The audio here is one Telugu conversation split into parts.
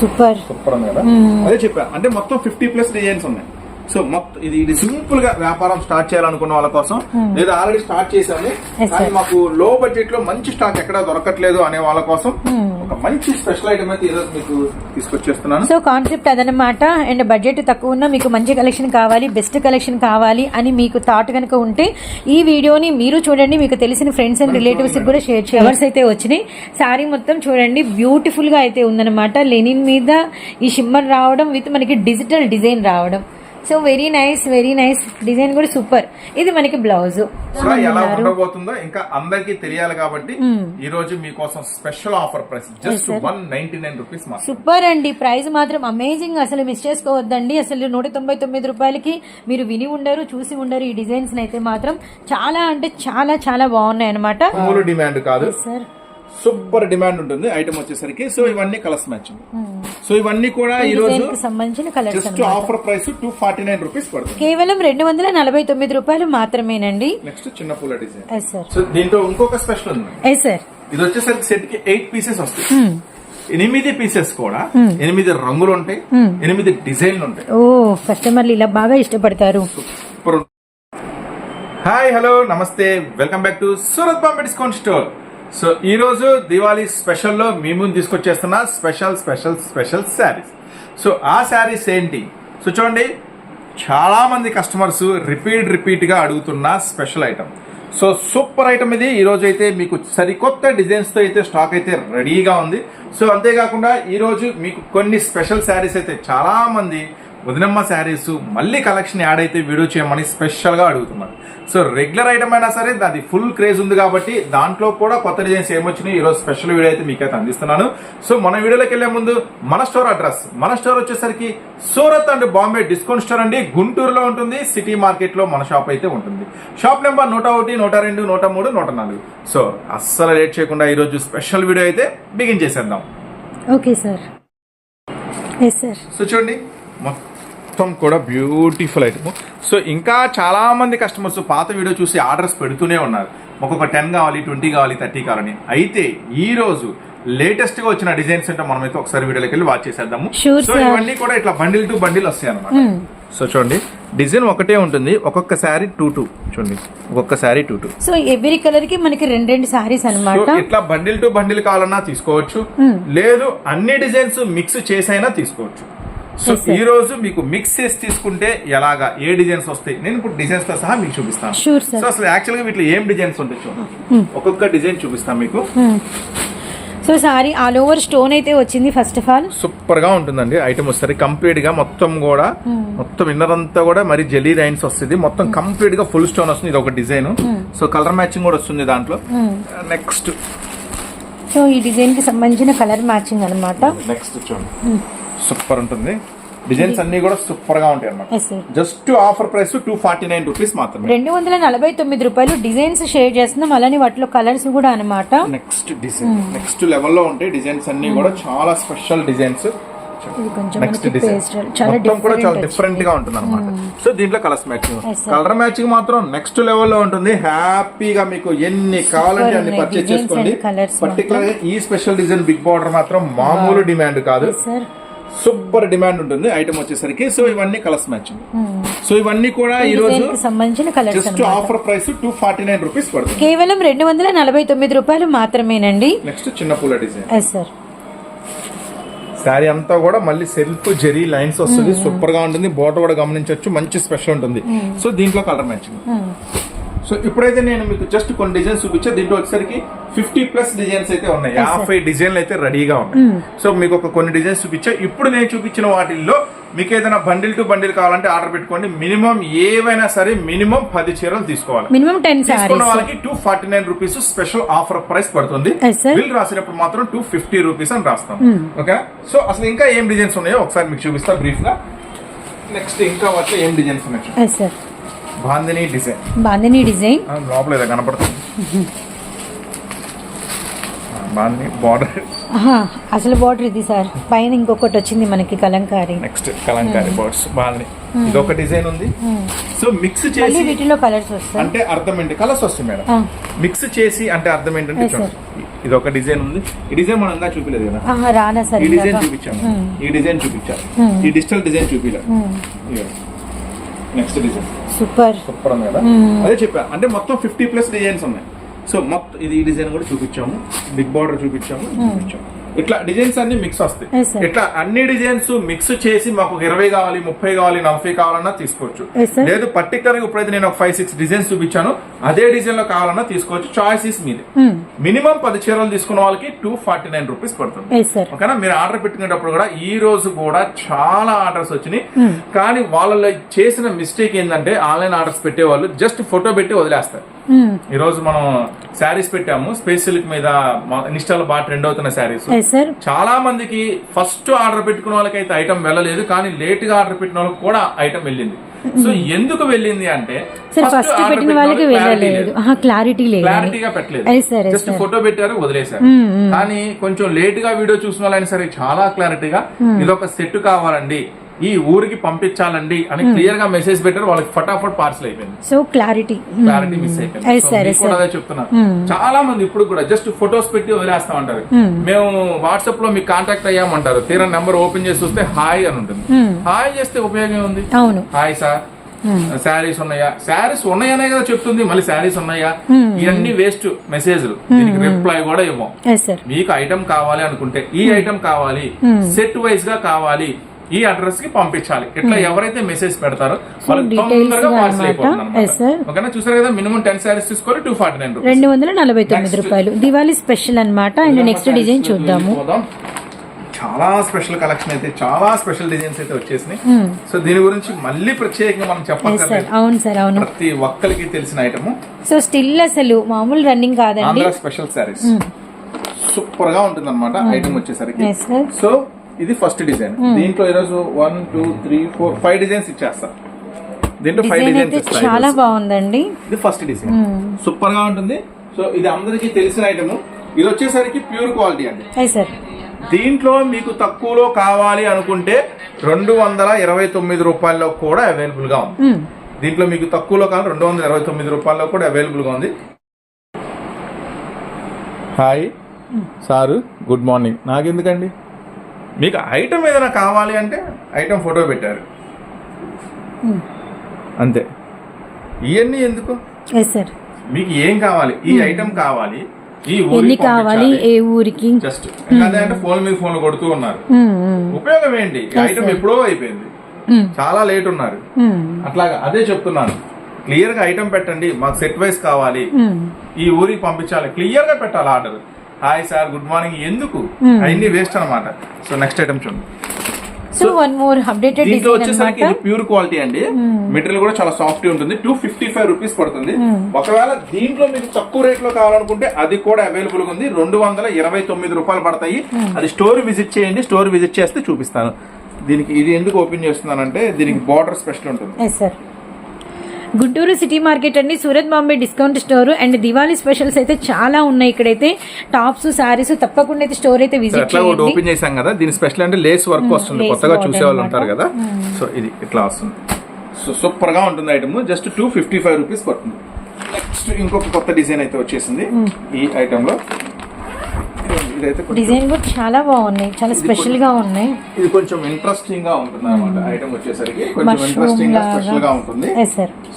సూపర్. సూపర్ ఉంది కదా? అదే చెప్పా. అంటే మొత్తం ఫిఫ్టీ ప్లస్ డిజైన్స్ ఉన్నాయి. సో మొత్తం ఇది ఇది సింపుల్గా వ్యాపారం స్టార్ట్ చేయాలనుకున్న వాళ్ళ కోసం. లేదా ఆల్రెడీ స్టార్ట్ Yes, కానీ. మాకు లో బడ్జెట్లో మంచి స్టాక్ ఎక్కడ దొరకట్లేదు అనే వాళ్ళ కోసం ఒక మంచి స్పెషల్ ఐటమ్ అయితే ఈరోజు మీకు తీసుకొచ్చేస్తున్నాను. సో కాన్సెప్ట్ అదనమాట అండ్ బడ్జెట్ తక్కువ ఉన్న మీకు మంచి కలెక్షన్ కావాలి బెస్ట్ కలెక్షన్ కావాలి అని మీకు థాట్ కనుక ఉంటే ఈ వీడియోని మీరు చూడండి మీకు తెలిసిన ఫ్రెండ్స్ అండ్ రిలేటివ్స్ కూడా షేర్ Covers అయితే వచ్చినాయి. సారీ మొత్తం చూడండి బ్యూటిఫుల్గా అయితే ఉందన్నమాట. లెనిన్ మీద ఈ షిమ్మర్ రావడం విత్ మనకి డిజిటల్ డిజైన్ రావడం. So very nice very nice design కూడా సూపర్. ఇది మనకి బ్లౌజ్. ఎలా ఉండబోతుందో ఇంకా అందరికీ తెలియాలి కాబట్టి ఈ రోజు మీకోసం special offer price just one ninety nine rupees super అండి. ప్రైస్ మాత్రం అమేజింగ్ అసలు మిస్ చేసుకోవద్దండి. అసలు నూట తొంభై తొమ్మిది రూపాయలకి మీరు విని ఉండరు చూసి ఉండరు ఈ డిజైన్స్ అయితే మాత్రం. చాలా అంటే చాలా చాలా బాగున్నాయి అనమాట డిమాండ్ కాదు. సార్ సూపర్ డిమాండ్ ఉంటుంది ఐటమ్ వచ్చేసరికి. సో ఇవన్నీ కలర్స్ మ్యాచింగ్ సో ఇవన్నీ కూడా ఈ రోజు సంబంధించిన colours just offer price two forty nine rupees పడుతుంది. కేవలం రెండు వందల నలభై తొమ్మిది రూపాయలు మాత్రమేనండి. నెక్స్ట్ చిన్న పూల డిజైన్. సో దీంట్లో ఇంకొక స్పెషల్ ఉంది. సార్ ఇది వచ్చేసరికి సెట్కి ఎయిట్ పీసెస్ వస్తాయి. ఎనిమిది పీసెస్ కూడా ఎనిమిది రంగులు ఉంటాయి ఎనిమిది డిజైన్లు ఉంటాయి. ఓ కస్టమర్లు ఇలా బాగా ఇష్టపడతారు. సూపర్ హాయ్ హలో నమస్తే. Welcome back to Surat Bombay discount store so ఈరోజు దివాళీ స్పెషల్లో మీ ముందు తీసుకొచ్చేస్తున్న special special special saris. So ఆ శారీస్ ఏంటి? సో చూడండి చాలామంది కస్టమర్స్ రిపీట్ రిపీట్గా అడుగుతున్న special item. So super item ఇది. ఈరోజు అయితే మీకు సరికొత్త డిజైన్స్తో అయితే స్టాక్ అయితే రెడీగా ఉంది. సో అంతేకాకుండా ఈరోజు మీకు కొన్ని స్పెషల్ శారీస్ అయితే చాలామంది వదినమ్మ శారీస్ మళ్ళీ కలెక్షన్ యాడ్ అయితే వీడియో చేయమని స్పెషల్గా అడుగుతున్నారు. సో రెగ్యులర్ ఐటమ్ అయినా సరే దాని ఫుల్ క్రేజ్ ఉంది కాబట్టి దాంట్లో కూడా కొత్త డిజైన్స్ ఏమొచ్చినాయి ఈ రోజు స్పెషల్ వీడియో అయితే మీకైతే అందిస్తున్నాను. సో మన వీడియోలోకి వెళ్ళే ముందు మన స్టోర్ అడ్రస్ మన స్టోర్ వచ్చేసరికి Surat and Bombay discount store అండి. గుంటూరులో ఉంటుంది సిటీ మార్కెట్లో మన షాప్ అయితే ఉంటుంది. షాప్ నెంబర్ నూట ఒకటి నూట రెండు నూట మూడు నూట నాలుగు. సో అస్సలు లేట్ చేయకుండా ఈ రోజు స్పెషల్ వీడియో అయితే బిగిన్ చేసేద్దాం. Okay sir yes sir so చూడండి మొత్తం కూడా బ్యూటిఫుల్ ఐటమ్ సో ఇంకా చాలా మంది కస్టమర్స్ పాత వీడియో చూసి ఆర్డర్స్ పెడుతూనే ఉన్నారు. ఒక్కొక్క టెన్ కావాలి ట్వంటీ కావాలి థర్టీ కావాలని అయితే ఈ రోజు లేటెస్ట్గా వచ్చిన డిజైన్స్ అంటే మనమైతే ఒకసారి వీడియోలోకి వెళ్ళి వాచ్ చేసేద్దాము. సో. ఇవన్నీ కూడా ఇట్లా బండిల్ టు బండిల్ వస్తాయి అనమాట సో చూడండి. డిజైన్ ఒకటే ఉంటుంది. ఒక్కొక్క శారీ టూ టూ చూడండి. ఒక్కొక్క sari two two so every కలర్కి మనకి రెండు రెండు సారీస్ సో అనమాట ఇట్లా బండిల్ టు బండిల్ కావాలన్నా తీసుకోవచ్చు. లేదు అన్ని డిజైన్స్ మిక్స్ చేసైనా తీసుకోవచ్చు. సో. ఈ రోజు మీకు మిక్స్ చేసి తీసుకుంటే ఎలాగా ఏ డిజైన్స్ వస్తాయి? నేను ఇప్పుడు డిజైన్స్తో సహా మీకు చూపిస్తాను. సో అసలు యాక్చువల్గా వీటిలో ఏం డిజైన్స్ ఉంటాయి చూడండి. ఒక్కొక్క డిజైన్ చూపిస్తాను మీకు. So sari all over stone అయితే వచ్చింది ఫస్ట్ ఆఫ్ ఆల్ సూపర్గా ఉంటుందండి. ఐటమ్ వస్తుంది. కంప్లీట్గా మొత్తం కూడా మొత్తం ఇన్నర్ అంతా కూడా మరి జెల్లీ లైన్స్ వస్తుంది. మొత్తం కంప్లీట్గా ఫుల్ స్టోన్ వస్తుంది. ఇది ఒక డిజైన్ సో కలర్ మ్యాచింగ్ కూడా వస్తుంది దాంట్లో. నెక్స్ట్ సో ఈ డిజైన్కి సంబంధించిన కలర్ మ్యాచింగ్ అనమాట నెక్స్ట్ చూడండి. సూపర్ ఉంటుంది. డిజైన్స్ అన్ని కూడా సూపర్గా ఉంటాయి అన్నమాట. Just offer price two forty nine rupees మాత్రమే. రెండు వందల నలభై తొమ్మిది రూపాయలు డిజైన్స్ షేర్ చేస్తున్నాం. అలానే వాటిలో కలర్స్ కూడా అనమాట నెక్స్ట్ డిజైన్ నెక్స్ట్ లెవెల్లో ఉంటాయి డిజైన్స్ అన్ని కూడా. చాలా స్పెషల్ డిజైన్స్. నెక్స్ట్ డిజైన్ మొత్తం కూడా చాలా డిఫరెంట్గా ఉంటుంది అనమాట సో దీంట్లో colours matching Yes, sir. Colour matching మాత్రం నెక్స్ట్ లెవెల్లో ఉంటుంది. హ్యాపీగా మీకు ఎన్ని కావాలంటే అన్ని. పర్చేస్ Designs చేసుకోండి. పర్టికులర్ ఈ స్పెషల్ డిజైన్ బిగ్ బార్డర్ మాత్రం మామూలు డిమాండ్ కాదు. సార్ సూపర్ డిమాండ్ ఉంటుంది. ఐటమ్ వచ్చేసరికి. సో ఇవన్నీ కలర్స్ మ్యాచింగ్. సో ఇవన్నీ కూడా ఈ రోజు సంబంధించిన colours just offer price two forty nine rupees పడుతుంది. కేవలం రెండు వందల నలభై తొమ్మిది రూపాయలు మాత్రమేనండి నెక్స్ట్ చిన్న పూల డిజైన్. సార్ శారీ అంతా కూడా మళ్ళీ సెల్ఫ్ జెరీ లైన్స్ వస్తుంది. సూపర్గా ఉంటుంది. బోర్డర్ కూడా గమనించవచ్చు. మంచి స్పెషల్ ఉంటుంది. సో దీంట్లో కలర్ మ్యాచింగ్ సో ఇప్పుడైతే నేను మీకు జస్ట్ కొన్ని డిజైన్స్ చూపించా. దీంట్లో వచ్చేసరికి ఫిఫ్టీ ప్లస్ డిజైన్స్ అయితే ఉన్నాయి. యాభై డిజైన్లు అయితే రెడీగా ఉన్నాయి. సో మీకు ఒక కొన్ని డిజైన్స్ చూపించా. ఇప్పుడు నేను చూపించిన వాటిల్లో మీకు ఏదైనా బండిల్ టు బండిల్ కావాలంటే ఆర్డర్ పెట్టుకోండి. మినిమం ఏవైనా సరే మినిమం పది చీరలు తీసుకోవాలి. మినిమం టెన్ తీసుకున్న వాళ్ళకి two forty nine rupees special offer price పడుతుంది. బిల్ రాసినప్పుడు మాత్రం టూ ఫిఫ్టీ రూపీస్ అని రాస్తాం. ఓకే సో అసలు ఇంకా ఏం డిజైన్స్ ఉన్నాయో ఒకసారి మీకు చూపిస్తా బ్రీఫ్గా నెక్స్ట్ ఇంకా వాటిలో ఏం డిజైన్స్ ఉన్నాయి? బాందిని డిజైన్. బాందిని డిజైన్. లోపల ఏదో కనపడుతుంది. బాందిని బార్డర్. అసలు బార్డర్ ఇది సార్. పైన ఇంకొకటి వచ్చింది మనకి Kalamkari. Next Kalamkari birds bandhani. ఇది ఒక డిజైన్ ఉంది. సో మిక్స్ చేసి వీటిలో కలర్స్ వస్తాయి. అంటే అర్థం ఏంటి కలర్స్ వస్తాయి మేడం. మిక్స్ చేసి అంటే అర్థం ఏంటంటే ఇది ఒక డిజైన్ ఉంది. ఈ డిజైన్ మనం ఇంకా చూపించలేదు కదా. రానా సార్ ఈ డిజైన్. చూపించాము. ఈ డిజైన్ చూపించాము మ్మ్. ఈ డిజిటల్ డిజైన్ చూపించాలి మ్మ్. Next design. సూపర్. సూపర్ ఉంది కదా. అదే చెప్పా. అంటే మొత్తం ఫిఫ్టీ ప్లస్ డిజైన్స్ ఉన్నాయి. సో మొత్తం ఇది ఈ డిజైన్ కూడా చూపించాము. బిగ్ బార్డర్ చూపించాము. చూపించాము. ఇట్లా డిజైన్స్ అన్ని మిక్స్ వస్తాయి. ఇట్లా అన్ని డిజైన్స్ మిక్స్ చేసి మాకు ఇరవై కావాలి ముప్పై కావాలి నలభై కావాలన్నా తీసుకోవచ్చు. లేదు పర్టికులర్గా ఇప్పుడైతే నేను ఒక ఫైవ్ సిక్స్ డిజైన్స్ చూపించాను అదే డిజైన్లో కావాలన్నా తీసుకోవచ్చు చాయిస్ ఇస్ మీదే. మినిమం పది చీరలు తీసుకున్న వాళ్ళకి టూ ఫార్టీ నైన్ రూపీస్ పడుతుంది ఓకేనా మీరు ఆర్డర్ పెట్టుకునేటప్పుడు కూడా ఈ రోజు కూడా చాలా ఆర్డర్స్ వచ్చినాయి Hmm. కానీ వాళ్ళలో చేసిన మిస్టేక్ ఏంటంటే ఆన్లైన్ ఆర్డర్స్ పెట్టేవాళ్ళు జస్ట్ ఫోటో పెట్టి వదిలేస్తారు. ఈ రోజు మనం శారీస్ పెట్టాము. స్పేస్ సిల్క్ మీద ఇన్స్టాలో బాగా ట్రెండ్ అవుతున్న శారీస్. చాలా మందికి ఫస్ట్ ఆర్డర్ పెట్టుకున్న వాళ్ళకైతే ఐటమ్ వెళ్ళలేదు కానీ లేట్గా ఆర్డర్ పెట్టిన వాళ్ళకి కూడా ఐటమ్ వెళ్ళింది. సో ఎందుకు వెళ్ళింది అంటే ఫస్ట్ పెట్టిన వాళ్ళకి వెళ్ళలేదు. క్లారిటీ లేదు. క్లారిటీగా పెట్టలేదు. జస్ట్ ఫోటో పెట్టారు వదిలేశారు. మ్మ్. కానీ కొంచెం లేట్గా వీడియో చూసిన వాళ్ళైనా సరే చాలా క్లారిటీగా ఇది ఒక సెట్ కావాలండి. ఈ ఊరికి పంపించాలండి అని క్లియర్గా మెసేజ్ పెట్టారు. వాళ్ళకి ఫటాఫట్ పార్సల్ అయిపోయింది. So clarity. క్లారిటీ మిస్ అయిపోయింది. చెప్తున్నా చాలా మంది ఇప్పుడు కూడా జస్ట్ ఫొటోస్ పెట్టి వదిలేస్తా ఉంటారు మేము. వాట్సాప్లో మీకు కాంటాక్ట్ అయ్యామంటారు తీరా నెంబర్ ఓపెన్ చేసి చూస్తే హాయ్ అని ఉంటుంది. హాయ్ చేస్తే ఉపయోగం ఉంది అవును. హాయ్ సార్ శారీస్ ఉన్నాయా? శారీస్ ఉన్నాయనే కదా చెప్తుంది. మళ్ళీ శారీస్ ఉన్నాయా? ఇవన్నీ వేస్ట్ మెసేజ్లు దీనికి రిప్లై కూడా ఇవ్వం. మీకు ఐటమ్ కావాలి అనుకుంటే ఈ ఐటమ్ కావాలి. సెట్ వైజ్గా కావాలి. ఈ అడ్రస్కి పంపించాలి. ఇట్లా ఎవరైతే మెసేజ్ పెడతారో వాళ్ళకి details తొందరగా గా పార్సల్ అన్నమాట. అయిపోతుంది. ఓకేనా చూసారు కదా మినిమం టెన్ శారీస్ తీసుకోవాలి టూ ఫార్టీ నైన్ రెండు వందల నలభై తొమ్మిది. రూపాయలు. దివాళీ స్పెషల్ అన్నమాట. అండ్ నెక్స్ట్ డిజైన్ చూద్దాము. చాలా స్పెషల్ కలెక్షన్ అయితే చాలా స్పెషల్ డిజైన్స్ అయితే వచ్చేసినాయి. సో దీని గురించి మళ్ళీ ప్రత్యేకంగా మనం చెప్పక్కర్లేదు అవును సార్ అవును. ప్రతి ఒక్కరికి తెలిసిన ఐటమ్ సో స్టిల్ అసలు మామూలు రన్నింగ్ కాదండి. స్పెషల్ శారీస్ సూపర్గా ఉంటుంది అనమాట ఐటమ్ వచ్చేసరికి. ఎస్ సార్ సో ఇది ఫస్ట్ డిజైన్ దీంట్లో ఈరోజు one two three four five designs ఇచ్చేస్తా. దీంట్లో ఫైవ్ డిజైన్స్ చాలా బాగుందండి. ఇది ఫస్ట్ డిజైన్ సూపర్గా ఉంటుంది. సో ఇది అందరికీ తెలిసిన ఐటమ్ ఇది వచ్చేసరికి ప్యూర్ క్వాలిటీ అండి. దీంట్లో మీకు తక్కువలో కావాలి అనుకుంటే రెండు వందల ఇరవై తొమ్మిది రూపాయల్లో కూడా అవైలబుల్గా ఉంది. దీంట్లో మీకు తక్కువలో కావాలి రెండు వందల ఇరవై తొమ్మిది రూపాయల్లో కూడా అవైలబుల్గా ఉంది. హాయ్ సారు గుడ్ మార్నింగ్ నాకెందుకండి? మీకు ఐటమ్ ఏదైనా కావాలి అంటే ఐటమ్ ఫోటో పెట్టారు. అంతే. ఇవన్నీ ఎందుకు? సార్ మీకు ఏం కావాలి? ఈ ఐటమ్ కావాలి. ఈ ఎన్ని కావాలి? ఏ ఊరికి? జస్ట్ అదే అంటే ఫోన్ మీద ఫోన్ కొడుతూ ఉన్నారు. ఉపయోగం ఏంటి? ఐటమ్ ఎప్పుడో అయిపోయింది. చాలా లేట్ ఉన్నారు. అట్లాగా అదే చెప్తున్నాను. క్లియర్గా ఐటమ్ పెట్టండి. మాకు సెట్ వైస్ కావాలి. ఈ ఊరికి పంపించాలి. క్లియర్గా పెట్టాలి order. Hi sir good morning. ఎందుకు? అవన్నీ వేస్ట్ అన్నమాట. సో నెక్స్ట్ ఐటమ్ చూడండి. సో వన్ మోర్ అప్డేటెడ్ దీంట్లో వచ్చేసరికి ఇది ప్యూర్ క్వాలిటీ అండి. మెటీరియల్ కూడా చాలా సాఫ్ట్ ఉంటుంది. టూ ఫిఫ్టీ ఫైవ్ రూపీస్ పడుతుంది ఒకవేళ దీంట్లో మీకు తక్కువ రేట్లో కావాలనుకుంటే అది కూడా అవైలబుల్గా ఉంది. రెండు వందల ఇరవై తొమ్మిది రూపాయలు పడతాయి. అది స్టోర్ విజిట్ చేయండి. స్టోర్ విజిట్ చేస్తే చూపిస్తాను. దీనికి ఇది ఎందుకు ఓపెన్ చేస్తున్నానంటే దీనికి బార్డర్ స్పెషల్ ఉంటుంది. గుంటూరు సిటీ మార్కెట్ అండి. Surat Bombay discount store and Diwali specials అయితే చాలా ఉన్నాయి ఇక్కడైతే. టాప్స్ సారీస్ తప్పకుండా అయితే స్టోర్ అయితే విజిట్ చేయండి. ఓపెన్ చేశాం కదా. దీని స్పెషల్ అంటే లేస్ వర్క్ వస్తుంది. కొత్తగా చూసే వాళ్ళు. ఉంటారు కదా. సో ఇది ఇట్లా వస్తుంది. సో సూపర్గా ఉంటుంది item. Just two fifty five rupees పడుతుంది. నెక్స్ట్ ఇంకొక కొత్త డిజైన్ అయితే వచ్చేసింది. ఈ ఐటమ్లో ఇదైతే డిజైన్ కూడా చాలా బాగున్నాయి చాలా స్పెషల్గా ఉన్నాయి. ఇది కొంచెం ఇంట్రెస్టింగ్గా ఉంటుంది అనమాట ఐటమ్ వచ్చేసరికి. కొంచెం ఇంట్రెస్టింగ్గా స్పెషల్గా ఉంటుంది.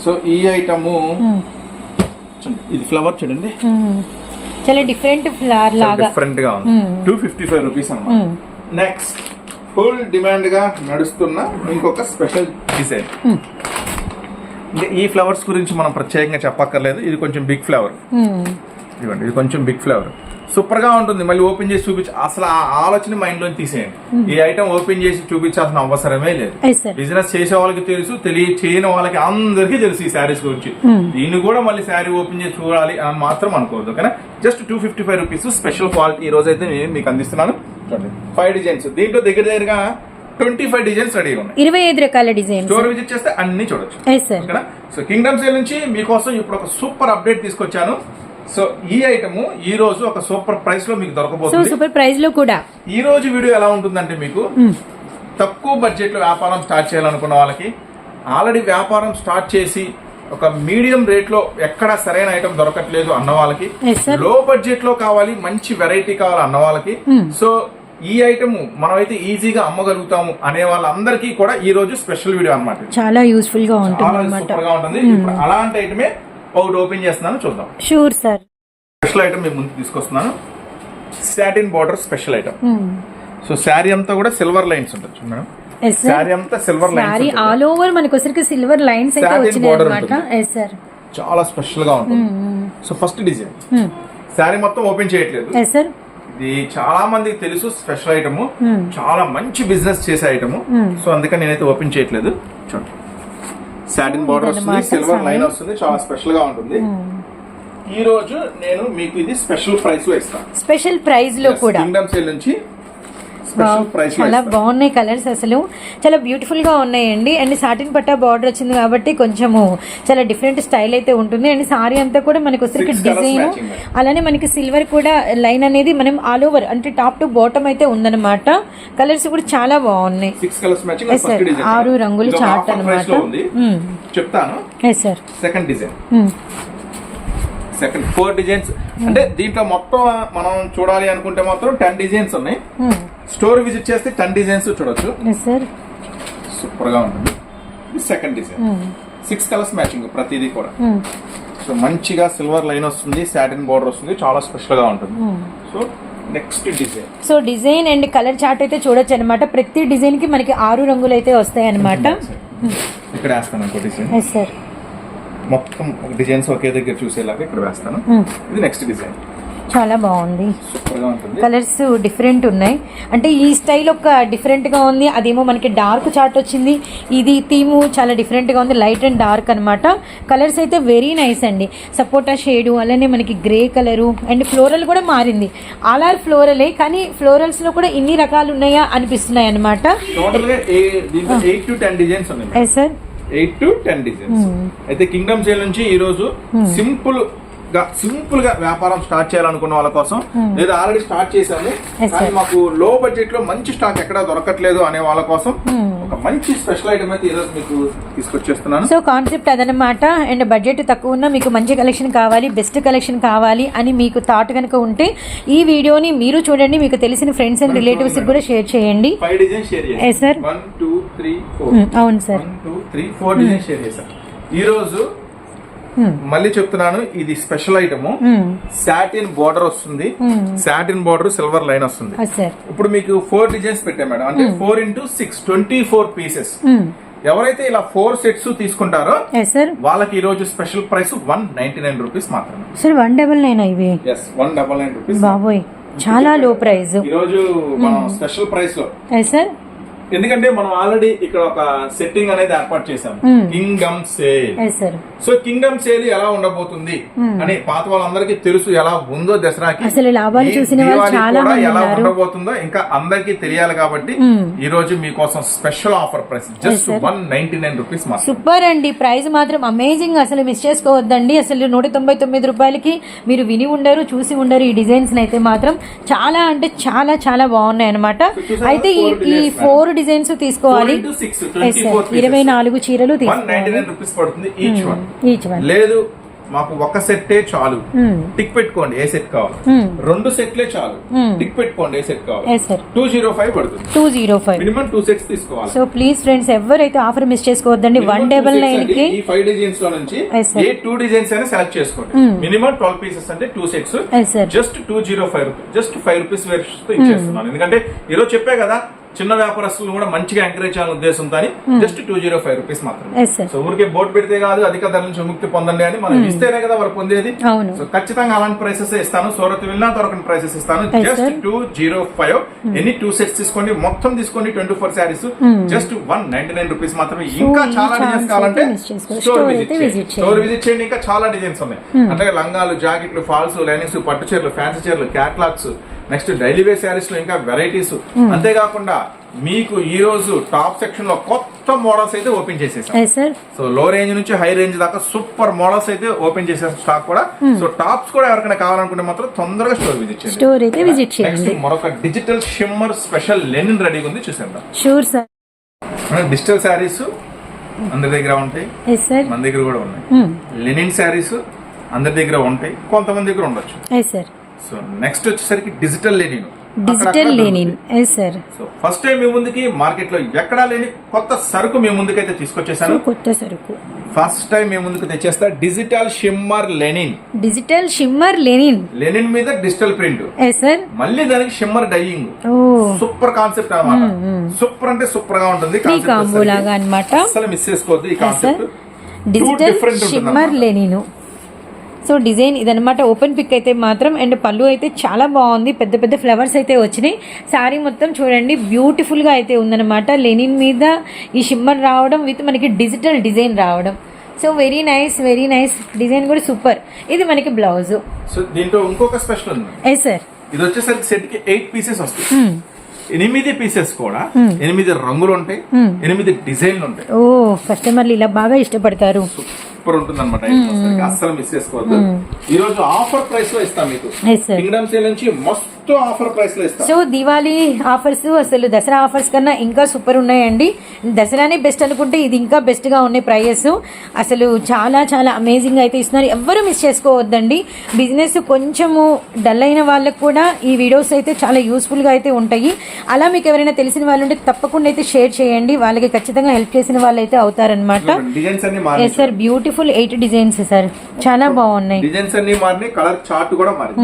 సో ఈ ఐటమ్ ఇది ఫ్లవర్ చూడండి. చాలా డిఫరెంట్ ఫ్లవర్ లాగా. డిఫరెంట్గా ఉంది. టూ ఫిఫ్టీ ఫైవ్ రూపీస్ అనమాట నెక్స్ట్ ఫుల్ డిమాండ్గా నడుస్తున్న ఇంకొక స్పెషల్ డిజైన్ ఈ ఫ్లవర్స్ గురించి మనం ప్రత్యేకంగా చెప్పక్కర్లేదు. ఇది కొంచెం బిగ్ ఫ్లవర్. ఇవ్వండి ఇది కొంచెం బిగ్ ఫ్లవర్ సూపర్గా ఉంటుంది. మళ్ళీ ఓపెన్ చేసి చూపించి అసలు ఆ ఆలోచన మైండ్లో తీసేయండి ఈ ఐటమ్ ఓపెన్ చేసి చూపించాల్సిన అవసరమే లేదు. బిజినెస్ చేసే వాళ్ళకి తెలుసు తెలియ చేయని వాళ్ళకి అందరికీ తెలుసు ఈ శారీస్ గురించి. దీన్ని కూడా మళ్ళీ శారీ ఓపెన్ చేసి చూడాలి అని మాత్రం అనుకోవద్దు ఓకేనా? Just two fifty five rupees special quality ఈ రోజు అయితే నేను మీకు అందిస్తున్నాను. చూడండి. Five designs. దీంట్లో దగ్గర దగ్గరగా ట్వంటీ ఫైవ్ డిజైన్స్ రెడీగా ఉన్నాయి. ఇరవై ఐదు రకాల డిజైన్స్. స్టోర్ విజిట్ చేస్తే అన్ని చూడొచ్చు. సో కింగ్డమ్ సేల్ నుంచి మీకోసం ఇప్పుడు ఒక సూపర్ అప్డేట్ తీసుకొచ్చాను. సో ఈ ఐటమ్ ఈ రోజు ఒక సూపర్ ప్రైస్లో మీకు దొరకబోతుంది. సూపర్ ప్రైస్లో కూడా. ఈ రోజు వీడియో ఎలా ఉంటుందంటే మీకు తక్కువ బడ్జెట్లో వ్యాపారం స్టార్ట్ చేయాలనుకున్న వాళ్ళకి ఆల్రెడీ వ్యాపారం స్టార్ట్ చేసి ఒక మీడియం రేట్లో ఎక్కడ సరైన ఐటమ్ దొరకట్లేదు అన్న వాళ్ళకి. లో బడ్జెట్లో కావాలి మంచి వెరైటీ కావాలి అన్న వాళ్ళకి. సో ఈ ఐటమ్ మనమైతే ఈజీగా అమ్మగలుగుతాము అనే వాళ్ళందరికీ కూడా ఈ రోజు స్పెషల్ వీడియో అన్నమాట చాలా యూస్ఫుల్గా ఉంటుంది. అనమాట అలాంటి ఐటమే ఒకటి ఓపెన్ చేస్తున్నాను చూద్దాం. షూర్ సార్ స్పెషల్ ఐటమ్ మీ ముందు తీసుకొస్తున్నాను. Satin border special item so sari అంతా కూడా సిల్వర్ లైన్స్ ఉంటుంది చూడండి మేడం శారీ అంతా సిల్వర్ లైన్స్ ఆల్ ఓవర్ మనకి సిల్వర్ లైన్స్ అయితే వచ్చినాయి సార్ చాలా స్పెషల్గా ఉంటుంది. సో ఫస్ట్ డిజైన్ శారీ మొత్తం ఓపెన్ చేయట్లేదు. ఎస్ సార్ ఇది చాలా మందికి తెలుసు స్పెషల్ ఐటమ్ చాలా మంచి బిజినెస్ చేసే ఐటమ్ సో అందుకని నేనైతే ఓపెన్ చేయట్లేదు. చూడండి. సాటిన్ బార్డర్ వస్తుంది సిల్వర్ లైన్. వస్తుంది చాలా స్పెషల్గా ఉంటుంది. ఈ రోజు నేను మీకు ఇది స్పెషల్ ప్రైస్లో ఇస్తాను. స్పెషల్ ప్రైస్లో కూడా. కింగ్డమ్ సేల్ నుంచి చాలా బాగున్నాయి కలర్స్ అసలు. చాలా బ్యూటిఫుల్గా ఉన్నాయండి. అండ్ సాటిన్ పట్టా బార్డర్ వచ్చింది కాబట్టి కొంచెము చాలా డిఫరెంట్ స్టైల్ అయితే ఉంటుంది. అండ్ సారీ అంతా కూడా మనకి వచ్చరికి డిజైన్. అలానే మనకి సిల్వర్ కూడా లైన్ అనేది మనం ఆల్ ఓవర్ అంటే టాప్ టు బాటమ్ అయితే ఉందన్నమాట. కలర్స్ కూడా చాలా బాగున్నాయి. ఆరు రంగులు చార్ట్ అనమాట ఉంది. చెప్తాను. Second design second four designs. అంటే దీంట్లో మొత్తం మనం చూడాలి అనుకుంటే మాత్రం టెన్ డిజైన్స్ ఉన్నాయి. స్టోర్ విజిట్ చేస్తే టెన్ డిజైన్స్ చూడొచ్చు. సూపర్గా ఉంటుంది. Second design. Six colours matching ప్రతిదీ కూడా. సో మంచిగా సిల్వర్ లైన్ వస్తుంది సాటిన్ బోర్డర్ వస్తుంది చాలా స్పెషల్గా ఉంటుంది so next design. So design and colour chart అయితే చూడొచ్చు అనమాట ప్రతి డిజైన్కి మనకి ఆరు రంగులు అయితే వస్తాయి అనమాట ఇక్కడ వేస్తాను ఇంకో డిజైన్. సార్ మొత్తం డిజైన్స్ ఒకే దగ్గర చూసేలాగా ఇక్కడ వేస్తాను. ఇది నెక్స్ట్ డిజైన్ చాలా బాగుంది. కలర్స్ డిఫరెంట్ ఉన్నాయి. అంటే ఈ స్టైల్ ఒక డిఫరెంట్గా ఉంది. అదేమో మనకి డార్క్ చార్ట్ వచ్చింది. ఇది థీము చాలా డిఫరెంట్గా ఉంది. లైట్ అండ్ డార్క్ అన్నమాట. కలర్స్ అయితే వెరీ నైస్ అండి. సపోటా షేడు అలానే మనకి గ్రే కలరు అండ్ ఫ్లోరల్ కూడా మారింది. ఆల్ ఆర్ ఫ్లోరలే కానీ ఫ్లోరల్స్లో కూడా ఇన్ని రకాలు ఉన్నాయా అనిపిస్తున్నాయి అనమాట sir eight to ten designs. అయితే కింగ్డమ్ సేల్ నుంచి ఈ రోజు సింపుల్ గా సింపుల్గా వ్యాపారం స్టార్ట్ చేయాలనుకున్న వాళ్ళ కోసం లేదా ఆల్రెడీ స్టార్ట్ చేశాము. కానీ. మాకు లో బడ్జెట్లో మంచి స్టాక్ ఎక్కడ దొరకట్లేదు అనే వాళ్ళ కోసం ఒక మంచి స్పెషల్ ఐటమ్ అయితే ఈ రోజు మీకు తీసుకొచ్చేస్తున్నాను. సో కాన్సెప్ట్ అదనమాట అండ్ బడ్జెట్ తక్కువ ఉన్న మీకు మంచి కలెక్షన్ కావాలి బెస్ట్ కలెక్షన్ కావాలి అని మీకు థాట్ కనుక ఉంటే ఈ వీడియోని మీరు చూడండి మీకు తెలిసిన ఫ్రెండ్స్ అండ్ రిలేటివ్స్ కూడా షేర్ చేయండి. ఫోర్ మ్, అవును సార్ ఈ రోజు మళ్ళీ చెప్తున్నాను ఇది స్పెషల్ ఐటమ్ సాటిన్ బోర్డర్ వస్తుంది. Hmm. Satin border silver line వస్తుంది. సార్ ఇప్పుడు మీకు ఫోర్ డిజైన్స్ పెట్టాం మేడం అంటే four into six twenty four pieces ఎవరైతే ఇలా ఫోర్ సెట్స్ తీసుకుంటారో వాళ్ళకి ఈ రోజు special price one ninety nine rupees మాత్రమే సార్ వన్ డబల్ నైన్ ఇవి? వన్ డబల్ నైన్ రూపీస్ బాబోయ్ చాలా లో ప్రైస్ ఈ రోజు మనం స్పెషల్ ప్రైస్లో సార్ ఎందుకంటే మనం ఆల్రెడీ ఇక్కడ ఒక సెట్టింగ్ అనేది ఏర్పాటు Hmm. Kingdom sale so kingdom sale ఎలా ఉండబోతుంది? అని పాత వాళ్ళందరికీ తెలుసు ఎలా ఉందో దసరాకి. అసలు లాభాలు చూసిన చాలా ఎలా. ఉండబోతుందో ఇంకా అందరికీ తెలియాలి కాబట్టి ఈ రోజు మీకోసం special offer price just. One ninety nine rupees super అండి. ప్రైస్ మాత్రం అమేజింగ్ అసలు మిస్ చేసుకోవద్దండి. అసలు నూట తొంభై తొమ్మిది రూపాయలకి మీరు విని ఉండరు చూసి ఉండరు ఈ డిజైన్స్ అయితే మాత్రం. చాలా అంటే చాలా చాలా బాగున్నాయి అనమాట? అయితే ఈ ఫోర్ డిజైన్స్ తీసుకోవాలి. ఇరవై నాలుగు చీరలు వన్ లేదు మాకు ఒక సెట్టే చాలు. టిక్ పెట్టుకోండి ఏ సెట్ కావాలి. Hmm. రెండు సెట్లే చాలు. Hmm. టిక్ పెట్టుకోండి ఏ సెట్ కావాలి. టూ జీరో ఫైవ్ పడుతుంది. Two zero five minimum two sets తీసుకోవాలి. సో ప్లీజ్ ఫ్రెండ్స్ ఎవరైతే ఆఫర్ మిస్ చేసుకోవద్దండి వన్ డబల్ నైన్. కి ఈ ఫైవ్ డిజైన్స్లో నుంచి. ఏ టూ డిజైన్స్ అయినా సెలెక్ట్ చేసుకోండి. మినిమం ట్వెల్వ్ పీసెస్ అంటే two sets just two zero five just five rupees ఇచ్చేస్తున్నాను. ఎందుకంటే ఈరోజు చెప్పే కదా చిన్న వ్యాపారస్తులు కూడా మంచిగా ఎంకరేజ్ చేయాలని ఉద్దేశంతో just two zero five rupees మాత్రమే. సో ఊరికే బోర్డు పెడితే కాదు అధిక ధర నుంచి విముక్తి పొందండి అని మనం ఇస్తేనే కదా వాళ్ళు పొందేది. సో ఖచ్చితంగా అలాంటి ప్రైసెస్ ఇస్తాను. సూరత్ వెళ్ళినా దొరకని ప్రైసెస్ ఇస్తాను. జస్ట్. టూ జీరో ఫైవ్ ఎన్ని టూ సెట్స్ తీసుకోండి మొత్తం తీసుకోండి twenty four saris just one ninety nine rupees మాత్రమే ఇంకా చాలా డిజైన్స్ కావాలంటే స్టోర్ విజిట్ స్టోర్ విజిట్ చేయండి. ఇంకా చాలా డిజైన్స్ ఉన్నాయి. అంటే లంగాలు జాకెట్లు ఫాల్స్ లైనింగ్స్ పట్టు చీరలు ఫ్యాన్సీ చీరలు క్యాట్లాగ్స్ నెక్స్ట్ డైలీ వేర్ శారీస్లో ఇంకా వెరైటీస్. అంతేకాకుండా మీకు ఈ రోజు టాప్ సెక్షన్లో కొత్త మోడల్స్ అయితే ఓపెన్ చేసేసాం. సో లో రేంజ్ నుంచి హై రేంజ్ దాకా సూపర్ మోడల్స్ అయితే ఓపెన్ చేసే స్టాక్ కూడా. సో టాప్స్ కూడా ఎవరికైనా కావాలనుకుంటే మాత్రం తొందరగా స్టోర్ విజిట్ చేయండి. స్టోర్ అయితే విజిట్ చేయండి. మరొక డిజిటల్ షిమ్మర్ స్పెషల్ లెనిన్ రెడీగా ఉంది చూసేద్దాం. షూర్ సార్ డిజిటల్ శారీస్ అందరి దగ్గర ఉంటాయి. మన దగ్గర కూడా ఉన్నాయి. Hmm. లెనిన్ శారీస్ అందరి దగ్గర ఉంటాయి. కొంతమంది దగ్గర ఉండొచ్చు. సో నెక్స్ట్ వచ్చేసరికి digital linen digital linen sir so first time మీ ముందుకి మార్కెట్లో ఎక్కడా లేని కొత్త సరుకు మీ ముందుకైతే తీసుకొచ్చేసాను. కొత్త సరుకు. ఫస్ట్ టైం మీ ముందుకు తెచ్చేస్తా digital shimmer linen digital shimmer linen linen మీద డిజిటల్ ప్రింట్ సార్ మళ్ళీ దానికి షిమ్మర్ డైయింగ్ సూపర్ కాన్సెప్ట్ అన్నమాట. సూపర్ అంటే సూపర్గా ఉంటుంది కాంబో. లాగా అసలు మిస్ చేసుకోవద్దు ఈ concept digital shimmer. Linen so design ఇదనమాట ఓపెన్ పిక్ అయితే మాత్రం. అండ్ పళ్ళు అయితే చాలా బాగుంది. పెద్ద పెద్ద ఫ్లవర్స్ అయితే వచ్చినాయి. శారీ మొత్తం చూడండి. బ్యూటిఫుల్గా అయితే ఉందన్నమాట. లెనిన్ మీద ఈ షిమ్మర్ రావడం విత్ మనకి డిజిటల్ డిజైన్ రావడం. So very nice very nice design కూడా సూపర్ ఇది మనకి బ్లౌజ్ సో దీంట్లో ఇంకొక స్పెషల్ ఉంది. ఎస్ సార్ ఇది వచ్చేసరికి సెట్కి ఎయిట్ పీసెస్ వస్తాయి. Hmm. ఎనిమిది పీసెస్ కూడా ఎనిమిది రంగులు ఉంటాయి. ఎనిమిది డిజైన్లు ఉంటాయి. ఓ కస్టమర్లు ఇలా బాగా ఇష్టపడతారు. సూపర్ ఉంటుంది అనమాట అస్సలు మిస్ చేసుకోవద్దు. ఈ రోజు ఆఫర్ ప్రైస్లో ఇస్తాం మీకు. కింగ్డమ్ సేల్ నుంచి మస్తు offer price so Diwali offers అసలు దసరా ఆఫర్స్ కన్నా ఇంకా సూపర్ ఉన్నాయండి. దసరానే బెస్ట్ అనుకుంటే ఇది ఇంకా బెస్ట్గా ఉన్నాయి ప్రైజెస్ అసలు చాలా చాలా అమేజింగ్ అయితే ఇస్తున్నారు. ఎవ్వరూ మిస్ చేసుకోవద్దండి. బిజినెస్ కొంచెము డల్ అయిన వాళ్ళకు కూడా ఈ వీడియోస్ అయితే చాలా యూస్ఫుల్గా అయితే ఉంటాయి. అలా మీకు ఎవరైనా తెలిసిన వాళ్ళు ఉంటే తప్పకుండా అయితే షేర్ చేయండి. వాళ్ళకి ఖచ్చితంగా హెల్ప్ చేసిన వాళ్ళు అయితే అవుతారనమాట yes sir beautiful eight designs sir చాలా బాగున్నాయి. డిజైన్స్ అన్ని మారినాయి కలర్ చార్ట్ కూడా మారింది.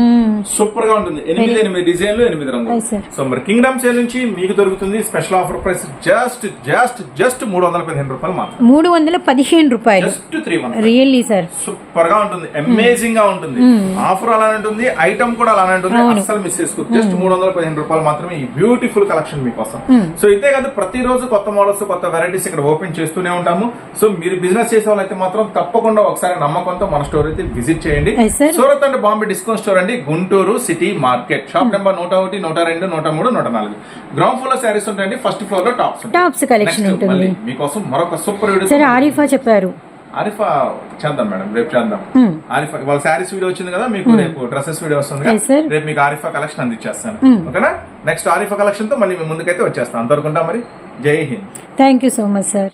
సూపర్గా ఉంటుంది. ఎనిమిది ఎనిమిది డిజైన్లు ఎనిమిది రంగులు. సో మరి కింగ్డమ్ సేల్ నుంచి మీకు దొరుకుతుంది special offer price just just just మూడు వందల పదిహేను రూపాయలు మాత్రం మూడు వందల పదిహేను రూపాయలు. Just three one really sir సూపర్గా ఉంటుంది అమేజింగ్గా ఉంటుంది. ఆఫర్ అలానే ఉంటుంది ఐటమ్ కూడా అలానే ఉంటుంది. అస్సలు మిస్ చేసుకోవచ్చు జస్ట్ మూడు వందల పదిహేను రూపాయలు మాత్రమే ఈ బ్యూటిఫుల్ కలెక్షన్ మీకోసం. సో ఇదే కాదు ప్రతిరోజు కొత్త మోడల్స్ కొత్త వెరైటీస్ ఇక్కడ ఓపెన్ చేస్తూనే ఉంటాము. సో మీరు బిజినెస్ చేసే వాళ్ళైతే మాత్రం తప్పకుండా ఒకసారి నమ్మకంతో మన స్టోర్ అయితే విజిట్ చేయండి. Surat and Bombay discount store అండి Guntur city market shop number నూట ఒకటి నూట రెండు నూట మూడు నూట నాలుగు. గ్రౌండ్ ఫ్లోర్ శారీస్ ఉంటాయండి ఫస్ట్ ఫ్లోర్లో టాప్స్ టాప్స్ కలెక్షన్ ఉంటుంది. మీకోసం మరొక సూపర్ వీడియో సరే ఆరిఫా చెప్పారు. ఆరిఫా చేద్దాం మేడం రేపు చేద్దాం. ఆరిఫా వాళ్ళ శారీస్ వీడియో వచ్చింది కదా మీకు రేపు డ్రెస్సెస్ వీడియో వస్తుంది. రేపు మీకు ఆరిఫా కలెక్షన్ అందించేస్తాను. ఓకేనా? నెక్స్ట్ ఆరిఫా కలెక్షన్తో మళ్ళీ ముందుకైతే వచ్చేస్తాను అంతవరకు మరి. Jai Hind. Thank you so much sir